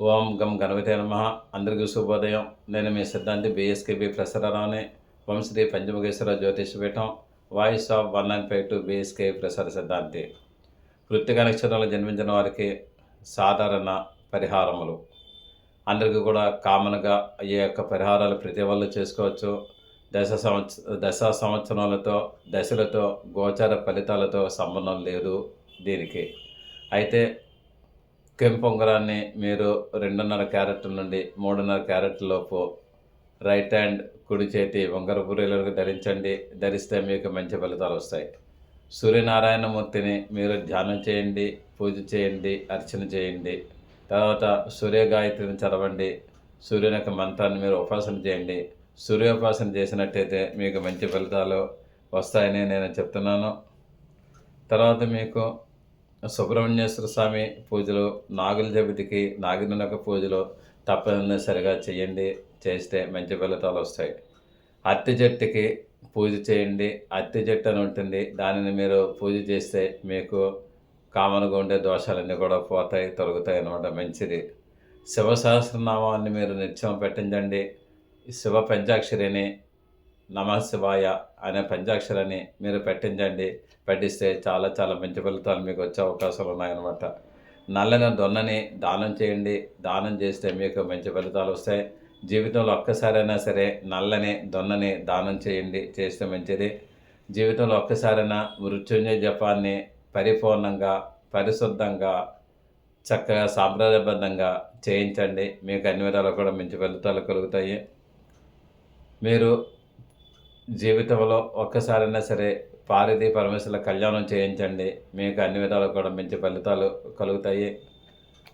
ఓం గం గణపతి నమ. అందరికీ శుభోదయం. నేను మీ సిద్ధాంతి బీఎస్కేబీ ప్రసరరావుని. ఓం Shri Panchamukheshwara Jyotisha Peetham voice of one nine five two BSK ప్రసార సిద్ధాంతి. కృత్తిక నక్షత్రంలో జన్మించిన వారికి సాధారణ పరిహారములు. అందరికీ కూడా కామన్గా ఈ యొక్క పరిహారాలు ప్రతి వాళ్ళు చేసుకోవచ్చు. దశ సంవత్సర దశ సంవత్సరాలతో దశలతో గోచర ఫలితాలతో సంబంధం లేదు దీనికి. అయితే కెంపు ఉంగరాన్ని మీరు రెండున్నర క్యారెట్ల నుండి మూడున్నర క్యారెట్ లోపు రైట్ హ్యాండ్ కుడి చేతి ఉంగర బుర్రెలకు ధరించండి. ధరిస్తే మీకు మంచి ఫలితాలు వస్తాయి. సూర్యనారాయణమూర్తిని మీరు ధ్యానం చేయండి పూజ చేయండి అర్చన చేయండి. తర్వాత సూర్య గాయత్రిని చదవండి. సూర్యుని యొక్క మంత్రాన్ని మీరు ఉపాసన చేయండి. సూర్యోపాసన చేసినట్టయితే మీకు మంచి ఫలితాలు వస్తాయని నేను చెప్తున్నాను. తర్వాత మీకు సుబ్రహ్మణ్యేశ్వర స్వామి పూజలు నాగుల జపతికి నాగినొక పూజలు తప్పనిసరిగా చేయండి చేస్తే మంచి ఫలితాలు వస్తాయి. అత్తి చెట్టుకి పూజ చేయండి అత్తి చెట్టు అని ఉంటుంది. దానిని మీరు పూజ చేస్తే మీకు కామన్గా ఉండే దోషాలన్నీ కూడా పోతాయి తొలగుతాయి అన్నమాట. మంచిది. శివ సహస్రనామాన్ని మీరు నిత్యం పెట్టించండి శివ పంచాక్షరిని నమ శివాయ అనే పంచాక్షరాన్ని మీరు పెట్టించండి పెట్టిస్తే చాలా చాలా మంచి ఫలితాలు మీకు వచ్చే అవకాశాలు ఉన్నాయన్నమాట. నల్లని దొన్నని దానం చేయండి. దానం చేస్తే మీకు మంచి ఫలితాలు వస్తాయి. జీవితంలో ఒక్కసారైనా సరే నల్లని దొన్నని దానం చేయండి. చేస్తే మంచిది. జీవితంలో ఒక్కసారైనా మృత్యుంజయ జపాన్ని పరిపూర్ణంగా పరిశుద్ధంగా చక్కగా సాంప్రదాయబద్ధంగా చేయించండి. మీకు అన్ని విధాలు కూడా మంచి ఫలితాలు కలుగుతాయి. మీరు జీవితంలో ఒక్కసారైనా సరే పార్వతీ పరమేశ్వరుల కళ్యాణం చేయించండి. మీకు అన్ని విధాలు కూడా మంచి ఫలితాలు కలుగుతాయి.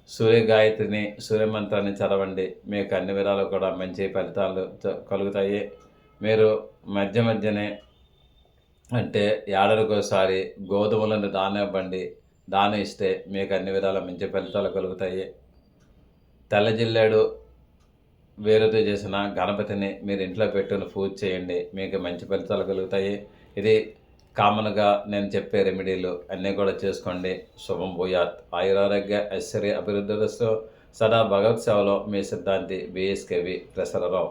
సూర్య గాయత్రిని సూర్యమంత్రాన్ని చదవండి. మీకు అన్ని విధాలు కూడా మంచి ఫలితాలు కలుగుతాయి. మీరు మధ్య మధ్యనే అంటే ఏడాదికోసారి గోధుమలను దానం ఇవ్వండి. దానం ఇస్తే మీకు అన్ని విధాల మంచి ఫలితాలు కలుగుతాయి. తెల్లజిల్లాడు వేరుతో చేసిన గణపతిని మీరు ఇంట్లో పెట్టుకుని పూజ చేయండి మీకు మంచి ఫలితాలు కలుగుతాయి. ఇది కామన్గా నేను చెప్పే రెమెడీలు అన్నీ కూడా చేసుకోండి. శుభం భూయాత్. ఆయురారోగ్య ఐశ్వర్య అభివృద్ధిస్తూ సదా భగవత్ సేవలో మీ సిద్ధాంతి బిఎస్కేవి ప్రసరరావు.